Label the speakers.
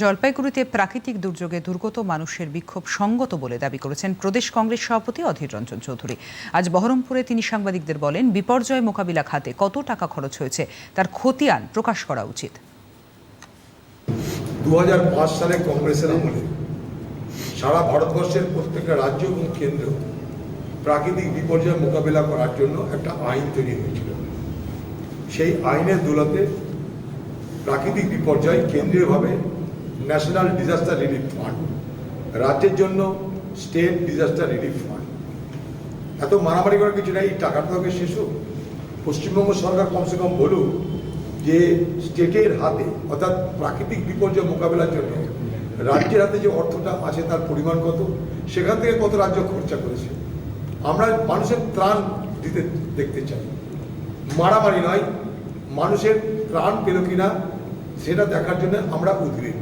Speaker 1: জলপাইগুড়িতে প্রাকৃতিক দুর্যোগে দুর্গত মানুষের বিক্ষোভ সঙ্গত বলে দাবি করেছেন প্রদেশ কংগ্রেস সভাপতি অধীর রঞ্জন চৌধুরী। আজ বহরমপুরে তিনি সাংবাদিকদের বলেন, বিপর্যয় মোকাবিলা খাতে কত টাকা খরচ হয়েছে তার খতিয়ান প্রকাশ করা উচিত।
Speaker 2: দু সালে কংগ্রেসের আমলে সারা ভারতবর্ষের প্রত্যেকটা রাজ্য এবং কেন্দ্র প্রাকৃতিক বিপর্যয় মোকাবিলা করার জন্য একটা আইন তৈরি হয়েছিল। সেই আইনের দৌলতে প্রাকৃতিক বিপর্যয় কেন্দ্রীয়ভাবে ন্যাশনাল ডিজাস্টার রিলিফ ফান্ড রাজ্যের জন্য স্টেট ডিজাস্টার রিলিফ ফান্ড এত মারামারি করার কিছু নেই টাকাটা তোকে শেষ হোক পশ্চিমবঙ্গ সরকার কমসে কম বলুক যে স্টেটের হাতে অর্থাৎ প্রাকৃতিক বিপর্যয় মোকাবেলার জন্য রাজ্যের হাতে যে অর্থটা আছে তার পরিমাণ কত সেখান থেকে কত রাজ্য খরচা করেছে আমরা মানুষের ত্রাণ দিতে দেখতে চাই মারামারি নয় মানুষের ত্রাণ পেল কিনা সেটা দেখার জন্য আমরা উদ্গ্রীব